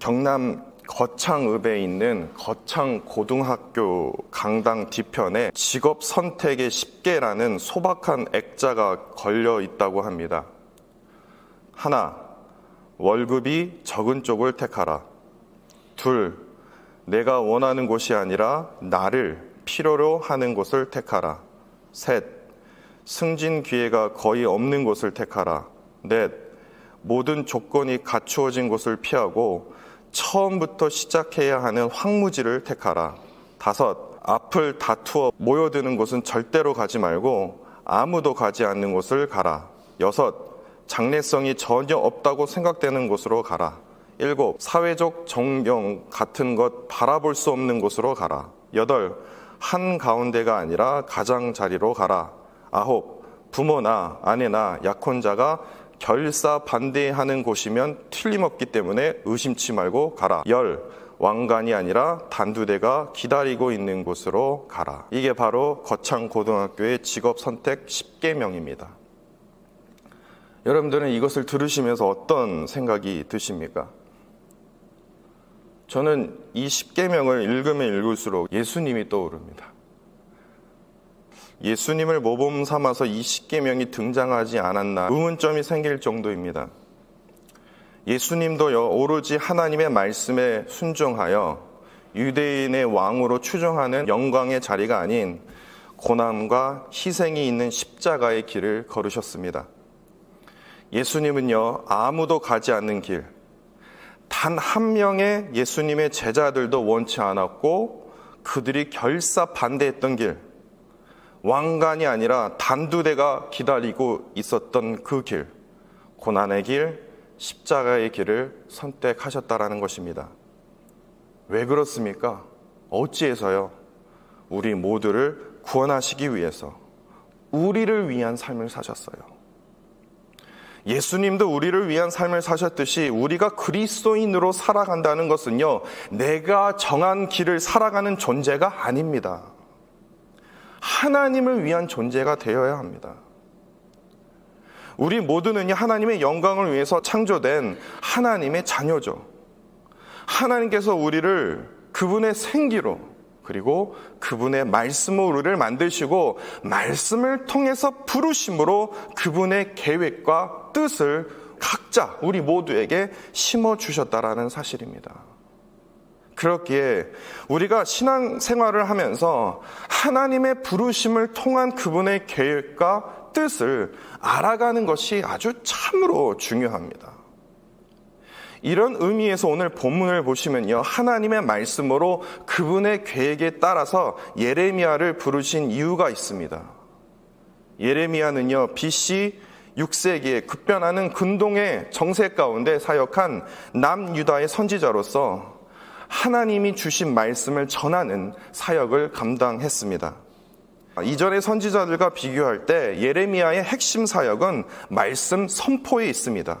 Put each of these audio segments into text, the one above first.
경남 거창읍에 있는 거창고등학교 강당 뒤편에 직업 선택의 10개라는 소박한 액자가 걸려 있다고 합니다. 하나, 월급이 적은 쪽을 택하라. 둘, 내가 원하는 곳이 아니라 나를 필요로 하는 곳을 택하라. 셋, 승진 기회가 거의 없는 곳을 택하라. 넷, 모든 조건이 갖추어진 곳을 피하고 처음부터 시작해야 하는 황무지를 택하라. 다섯, 앞을 다투어 모여드는 곳은 절대로 가지 말고 아무도 가지 않는 곳을 가라. 여섯, 장래성이 전혀 없다고 생각되는 곳으로 가라. 일곱, 사회적 정경 같은 것 바라볼 수 없는 곳으로 가라. 여덟, 한 가운데가 아니라 가장 자리로 가라. 아홉, 부모나 아내나 약혼자가 결사 반대하는 곳이면 틀림없기 때문에 의심치 말고 가라. 열, 왕관이 아니라 단두대가 기다리고 있는 곳으로 가라. 이게 바로 거창 고등학교의 직업 선택 10개명입니다. 여러분들은 이것을 들으시면서 어떤 생각이 드십니까? 저는 이 10계명을 읽으면 읽을수록 예수님이 떠오릅니다. 예수님을 모범 삼아서 이 10계명이 등장하지 않았나 의문점이 생길 정도입니다. 예수님도 오로지 하나님의 말씀에 순종하여 유대인의 왕으로 추종하는 영광의 자리가 아닌 고난과 희생이 있는 십자가의 길을 걸으셨습니다. 예수님은요, 아무도 가지 않는 길, 단 한 명의 예수님의 제자들도 원치 않았고 그들이 결사 반대했던 길, 왕관이 아니라 단두대가 기다리고 있었던 그 길, 고난의 길, 십자가의 길을 선택하셨다라는 것입니다. 왜 그렇습니까? 어찌해서요? 우리 모두를 구원하시기 위해서 우리를 위한 삶을 사셨어요. 예수님도 우리를 위한 삶을 사셨듯이 우리가 그리스도인으로 살아간다는 것은요, 내가 정한 길을 살아가는 존재가 아닙니다. 하나님을 위한 존재가 되어야 합니다. 우리 모두는 하나님의 영광을 위해서 창조된 하나님의 자녀죠. 하나님께서 우리를 그분의 생기로 그리고 그분의 말씀으로 우리를 만드시고 말씀을 통해서 부르심으로 그분의 계획과 뜻을 각자 우리 모두에게 심어 주셨다라는 사실입니다. 그렇기에 우리가 신앙 생활을 하면서 하나님의 부르심을 통한 그분의 계획과 뜻을 알아가는 것이 아주 참으로 중요합니다. 이런 의미에서 오늘 본문을 보시면요. 하나님의 말씀으로 그분의 계획에 따라서 예레미야를 부르신 이유가 있습니다. 예레미야는요. BC 6세기에 급변하는 근동의 정세 가운데 사역한 남유다의 선지자로서 하나님이 주신 말씀을 전하는 사역을 감당했습니다. 이전의 선지자들과 비교할 때 예레미야의 핵심 사역은 말씀 선포에 있습니다.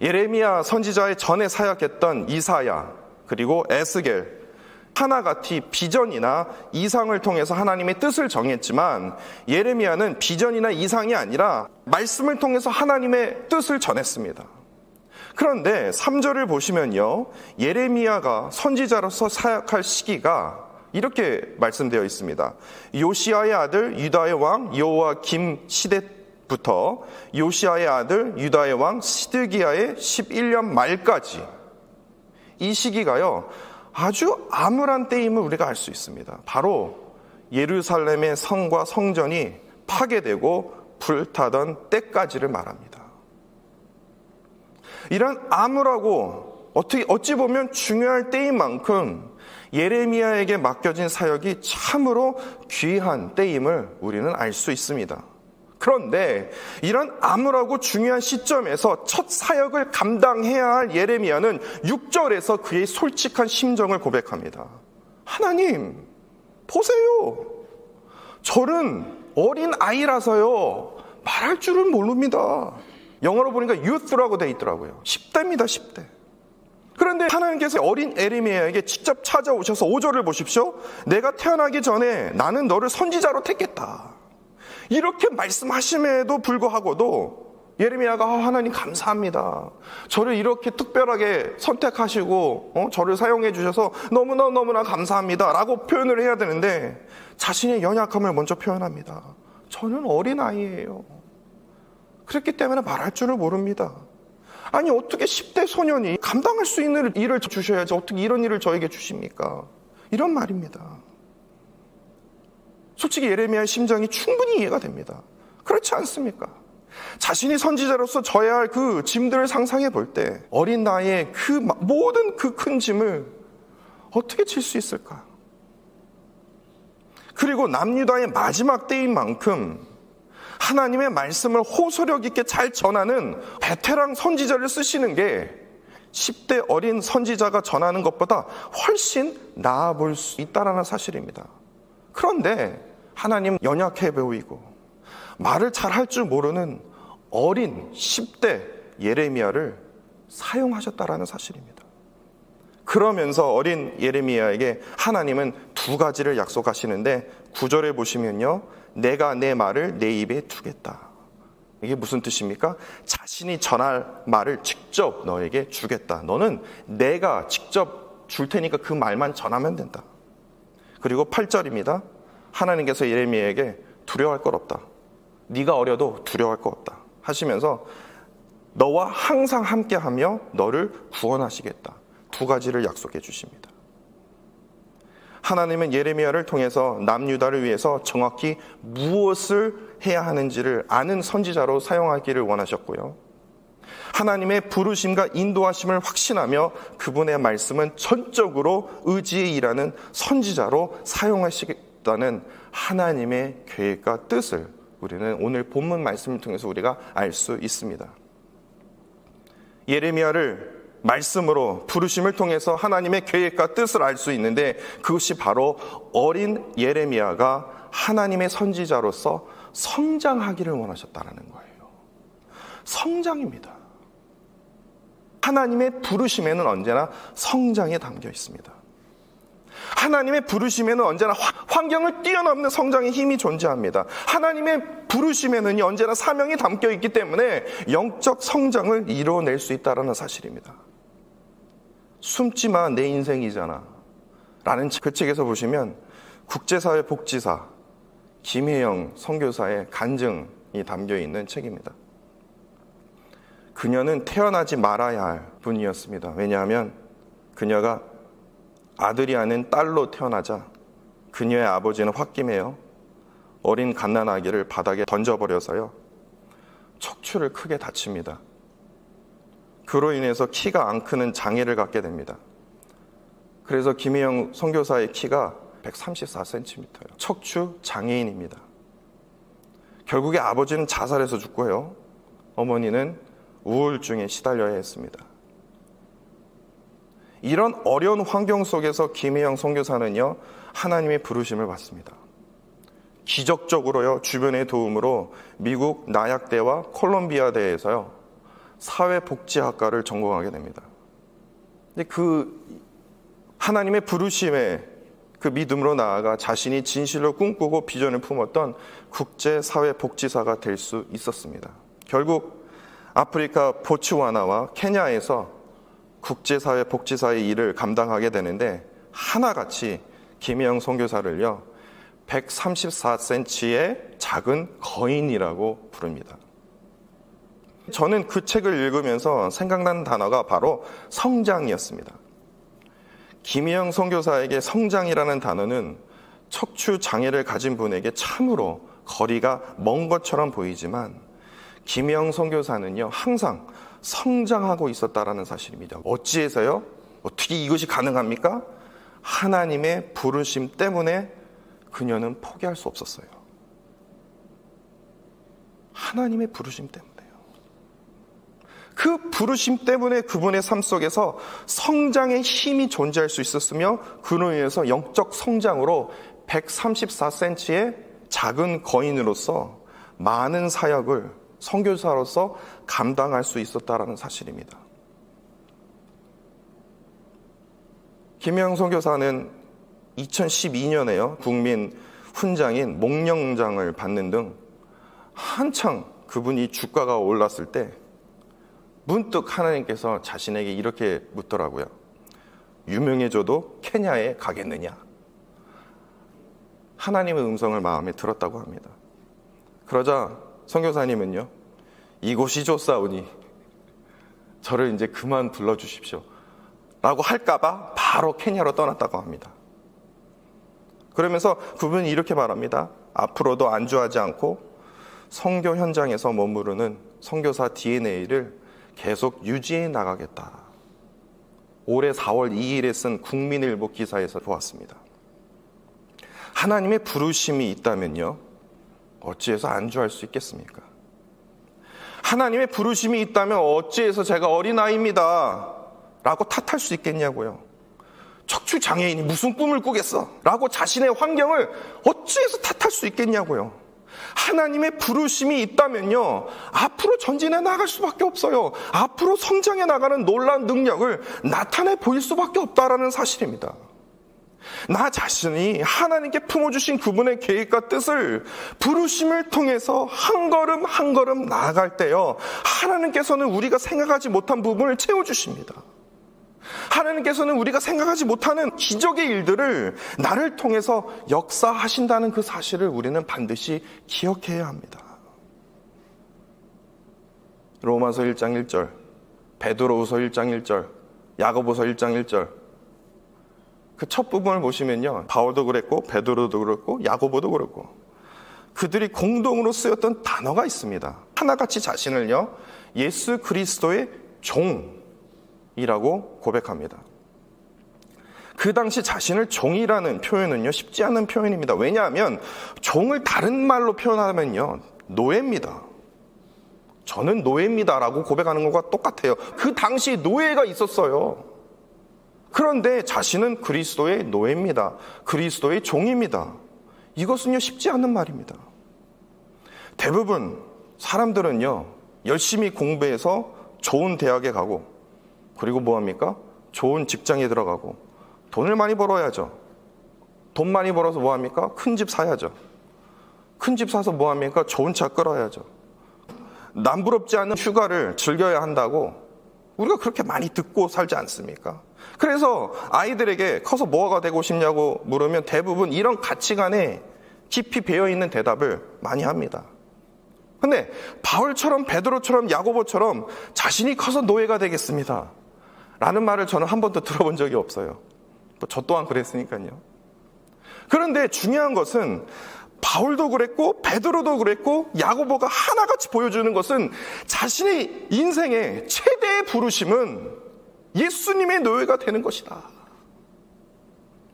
예레미야 선지자의 전에 사역했던 이사야 그리고 에스겔 하나같이 비전이나 이상을 통해서 하나님의 뜻을 정했지만 예레미야는 비전이나 이상이 아니라 말씀을 통해서 하나님의 뜻을 전했습니다. 그런데 3절을 보시면요. 예레미야가 선지자로서 사역할 시기가 이렇게 말씀되어 있습니다. 요시아의 아들 유다의 왕 여호와 김 시대 부터 요시아의 아들 유다의 왕 시드기야의 11년 말까지 이 시기가요 아주 암울한 때임을 우리가 알 수 있습니다. 바로 예루살렘의 성과 성전이 파괴되고 불타던 때까지를 말합니다. 이런 암울하고 어떻게 어찌 보면 중요할 때인 만큼 예레미야에게 맡겨진 사역이 참으로 귀한 때임을 우리는 알 수 있습니다. 그런데 이런 암울하고 중요한 시점에서 첫 사역을 감당해야 할 예레미야는 6절에서 그의 솔직한 심정을 고백합니다. 하나님, 보세요. 저는 어린 아이라서요. 말할 줄은 모릅니다. 영어로 보니까 youth라고 돼 있더라고요. 10대입니다, 10대. 그런데 하나님께서 어린 에레미야에게 직접 찾아오셔서 5절을 보십시오. 내가 태어나기 전에 나는 너를 선지자로 택했다. 이렇게 말씀하심에도 불구하고도 예레미야가 아, 하나님 감사합니다. 저를 이렇게 특별하게 선택하시고 어, 저를 사용해 주셔서 너무나 너무나 감사합니다라고 표현을 해야 되는데 자신의 연약함을 먼저 표현합니다. 저는 어린 아이예요. 그렇기 때문에 말할 줄을 모릅니다. 아니 어떻게 10대 소년이 감당할 수 있는 일을 주셔야지 어떻게 이런 일을 저에게 주십니까? 이런 말입니다. 솔직히 예레미야의 심정이 충분히 이해가 됩니다. 그렇지 않습니까? 자신이 선지자로서 져야 할 그 짐들을 상상해 볼 때 어린 나이에 그 모든 그 큰 짐을 어떻게 질수 있을까? 그리고 남유다의 마지막 때인 만큼 하나님의 말씀을 호소력 있게 잘 전하는 베테랑 선지자를 쓰시는 게 10대 어린 선지자가 전하는 것보다 훨씬 나아 볼 수 있다라는 사실입니다. 그런데 하나님 연약해 보이고 말을 잘 할 줄 모르는 어린 10대 예레미야를 사용하셨다라는 사실입니다. 그러면서 어린 예레미야에게 하나님은 두 가지를 약속하시는데 구절에 보시면요. 내가 내 말을 내 입에 두겠다. 이게 무슨 뜻입니까? 자신이 전할 말을 직접 너에게 주겠다. 너는 내가 직접 줄 테니까 그 말만 전하면 된다. 그리고 8절입니다. 하나님께서 예레미야에게 두려워할 것 없다. 네가 어려도 두려워할 것 없다. 하시면서 너와 항상 함께하며 너를 구원하시겠다. 두 가지를 약속해 주십니다. 하나님은 예레미야를 통해서 남유다를 위해서 정확히 무엇을 해야 하는지를 아는 선지자로 사용하기를 원하셨고요. 하나님의 부르심과 인도하심을 확신하며 그분의 말씀은 전적으로 의지에 일하는 선지자로 사용하시겠다는 하나님의 계획과 뜻을 우리는 오늘 본문 말씀을 통해서 우리가 알 수 있습니다. 예레미야를 말씀으로 부르심을 통해서 하나님의 계획과 뜻을 알 수 있는데 그것이 바로 어린 예레미야가 하나님의 선지자로서 성장하기를 원하셨다라는 거예요. 성장입니다. 하나님의 부르심에는 언제나 성장이 담겨 있습니다. 하나님의 부르심에는 언제나 환경을 뛰어넘는 성장의 힘이 존재합니다. 하나님의 부르심에는 언제나 사명이 담겨 있기 때문에 영적 성장을 이뤄낼 수 있다는 사실입니다. 숨지 마 내 인생이잖아. 라는 그 책에서 보시면 국제사회 복지사 김혜영 선교사의 간증이 담겨 있는 책입니다. 그녀는 태어나지 말아야 할 분이었습니다. 왜냐하면 그녀가 아들이 아닌 딸로 태어나자 그녀의 아버지는 홧김에요. 어린 갓난 아기를 바닥에 던져버려서요. 척추를 크게 다칩니다. 그로 인해서 키가 안 크는 장애를 갖게 됩니다. 그래서 김혜영 선교사의 키가 134cm예요. 척추 장애인입니다. 결국에 아버지는 자살해서 죽고요. 어머니는 우울증에 시달려야 했습니다. 이런 어려운 환경 속에서 김혜영 선교사는요 하나님의 부르심을 받습니다. 기적적으로요 주변의 도움으로 미국 나약대와 콜롬비아대에서요 사회복지학과를 전공하게 됩니다. 근데 그 하나님의 부르심에 그 믿음으로 나아가 자신이 진실로 꿈꾸고 비전을 품었던 국제사회복지사가 될 수 있었습니다. 결국 아프리카 보츠와나와 케냐에서 국제사회 복지사의 일을 감당하게 되는데 하나같이 김혜영 선교사를요 134cm의 작은 거인이라고 부릅니다. 저는 그 책을 읽으면서 생각난 단어가 바로 성장이었습니다. 김혜영 선교사에게 성장이라는 단어는 척추 장애를 가진 분에게 참으로 거리가 먼 것처럼 보이지만 김혜영 선교사는요 항상 성장하고 있었다라는 사실입니다. 어찌해서요? 어떻게 이것이 가능합니까? 하나님의 부르심 때문에 그녀는 포기할 수 없었어요. 하나님의 부르심 때문에요. 그 부르심 때문에 그분의 삶 속에서 성장의 힘이 존재할 수 있었으며 그로 인해서 영적 성장으로 134cm의 작은 거인으로서 많은 사역을 선교사로서 감당할 수 있었다라는 사실입니다. 김영 선교사는 2012년에요 국민 훈장인 목령장을 받는 등 한창 그분이 주가가 올랐을 때 문득 하나님께서 자신에게 이렇게 묻더라고요. 유명해져도 케냐에 가겠느냐? 하나님의 음성을 마음에 들었다고 합니다. 그러자 선교사님은요, 이곳이 좋사오니 저를 이제 그만 불러주십시오. 라고 할까봐 바로 케냐로 떠났다고 합니다. 그러면서 그분이 이렇게 말합니다. 앞으로도 안주하지 않고 성교 현장에서 머무르는 선교사 DNA를 계속 유지해 나가겠다. 올해 4월 2일에 쓴 국민일보 기사에서 보았습니다. 하나님의 부르심이 있다면요. 어찌해서 안주할 수 있겠습니까? 하나님의 부르심이 있다면 어찌해서 제가 어린아이입니다. 라고 탓할 수 있겠냐고요. 척추 장애인이 무슨 꿈을 꾸겠어? 라고 자신의 환경을 어찌해서 탓할 수 있겠냐고요. 하나님의 부르심이 있다면요, 앞으로 전진해 나갈 수밖에 없어요. 앞으로 성장해 나가는 놀라운 능력을 나타내 보일 수밖에 없다라는 사실입니다. 나 자신이 하나님께 품어주신 그분의 계획과 뜻을 부르심을 통해서 한 걸음 한 걸음 나아갈 때요, 하나님께서는 우리가 생각하지 못한 부분을 채워주십니다. 하나님께서는 우리가 생각하지 못하는 기적의 일들을 나를 통해서 역사하신다는 그 사실을 우리는 반드시 기억해야 합니다. 로마서 1장 1절, 베드로후서 1장 1절, 야고보서 1장 1절. 그 첫 부분을 보시면요. 바울도 그랬고 베드로도 그렇고 야고보도 그렇고 그들이 공동으로 쓰였던 단어가 있습니다. 하나같이 자신을요. 예수 그리스도의 종 이라고 고백합니다. 그 당시 자신을 종이라는 표현은요, 쉽지 않은 표현입니다. 왜냐하면 종을 다른 말로 표현하면요, 노예입니다. 저는 노예입니다라고 고백하는 것과 똑같아요. 그 당시 노예가 있었어요. 그런데 자신은 그리스도의 노예입니다. 그리스도의 종입니다. 이것은요, 쉽지 않은 말입니다. 대부분 사람들은요, 열심히 공부해서 좋은 대학에 가고, 그리고 뭐 합니까? 좋은 직장에 들어가고 돈을 많이 벌어야죠. 돈 많이 벌어서 뭐 합니까? 큰 집 사야죠. 큰 집 사서 뭐 합니까? 좋은 차 끌어야죠. 남부럽지 않은 휴가를 즐겨야 한다고 우리가 그렇게 많이 듣고 살지 않습니까? 그래서 아이들에게 커서 뭐가 되고 싶냐고 물으면 대부분 이런 가치관에 깊이 배어 있는 대답을 많이 합니다. 근데 바울처럼 베드로처럼 야고보처럼 자신이 커서 노예가 되겠습니다. 라는 말을 저는 한 번도 들어본 적이 없어요. 저 또한 그랬으니까요. 그런데 중요한 것은 바울도 그랬고 베드로도 그랬고 야고보가 하나같이 보여주는 것은 자신의 인생의 최대의 부르심은 예수님의 노예가 되는 것이다.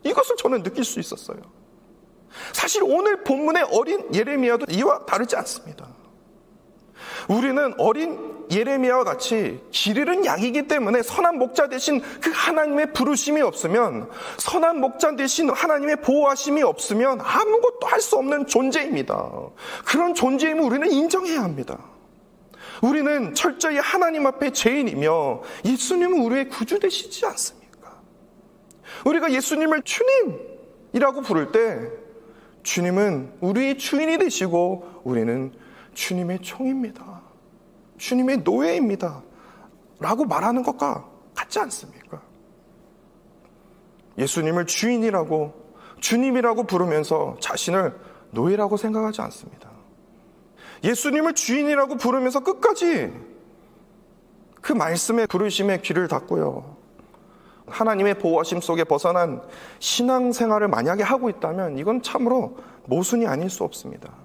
이것을 저는 느낄 수 있었어요. 사실 오늘 본문의 어린 예레미야도 이와 다르지 않습니다. 우리는 어린 예레미야와 같이 길 잃은 양이기 때문에 선한 목자 대신 그 하나님의 부르심이 없으면 선한 목자 대신 하나님의 보호하심이 없으면 아무것도 할 수 없는 존재입니다. 그런 존재임을 우리는 인정해야 합니다. 우리는 철저히 하나님 앞에 죄인이며 예수님은 우리의 구주 되시지 않습니까? 우리가 예수님을 주님이라고 부를 때 주님은 우리의 주인이 되시고 우리는 주님의 총입니다. 주님의 노예입니다. 라고 말하는 것과 같지 않습니까? 예수님을 주인이라고, 주님이라고 부르면서 자신을 노예라고 생각하지 않습니다. 예수님을 주인이라고 부르면서 끝까지 그 말씀의 부르심에 귀를 닫고요. 하나님의 보호하심 속에 벗어난 신앙생활을 만약에 하고 있다면 이건 참으로 모순이 아닐 수 없습니다.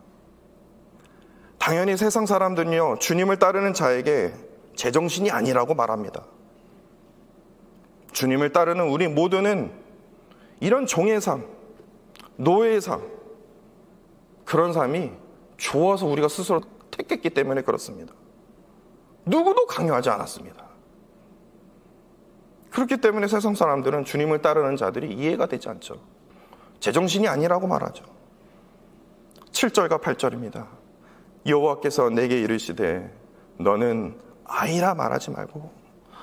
당연히 세상 사람들은요, 주님을 따르는 자에게 제정신이 아니라고 말합니다. 주님을 따르는 우리 모두는 이런 종의 삶, 노예의 삶, 그런 삶이 좋아서 우리가 스스로 택했기 때문에 그렇습니다. 누구도 강요하지 않았습니다. 그렇기 때문에 세상 사람들은 주님을 따르는 자들이 이해가 되지 않죠. 제정신이 아니라고 말하죠. 7절과 8절입니다. 여호와께서 내게 이르시되 너는 아이라 말하지 말고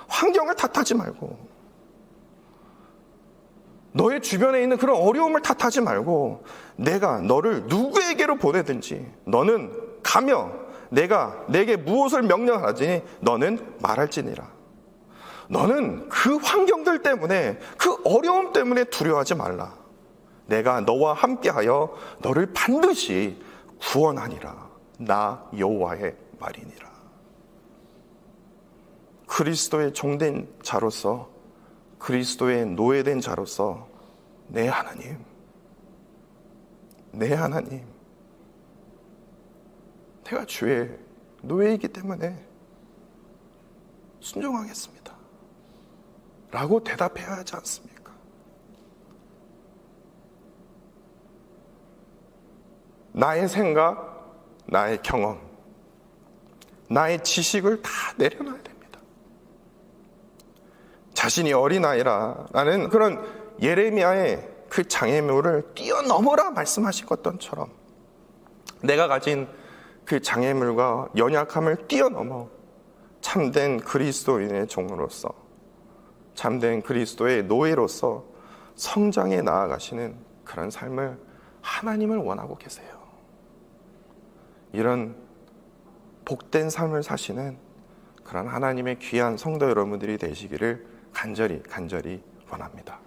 환경을 탓하지 말고 너의 주변에 있는 그런 어려움을 탓하지 말고 내가 너를 누구에게로 보내든지 너는 가며 내가 내게 무엇을 명령하지 너는 말할지니라. 너는 그 환경들 때문에 그 어려움 때문에 두려워하지 말라. 내가 너와 함께하여 너를 반드시 구원하니라. 나 여호와의 말이니라. 그리스도의 종된 자로서 그리스도의 노예된 자로서 내 하나님, 내 하나님, 내가 주의 노예이기 때문에 순종하겠습니다. 라고 대답해야 하지 않습니까? 나의 생각, 나의 경험, 나의 지식을 다 내려놔야 됩니다. 자신이 어린아이라 라는 그런 예레미야의 그 장애물을 뛰어넘어라 말씀하신 것처럼 내가 가진 그 장애물과 연약함을 뛰어넘어 참된 그리스도인의 종으로서 참된 그리스도의 노예로서 성장해 나아가시는 그런 삶을 하나님을 원하고 계세요. 이런 복된 삶을 사시는 그런 하나님의 귀한 성도 여러분들이 되시기를 간절히 간절히 원합니다.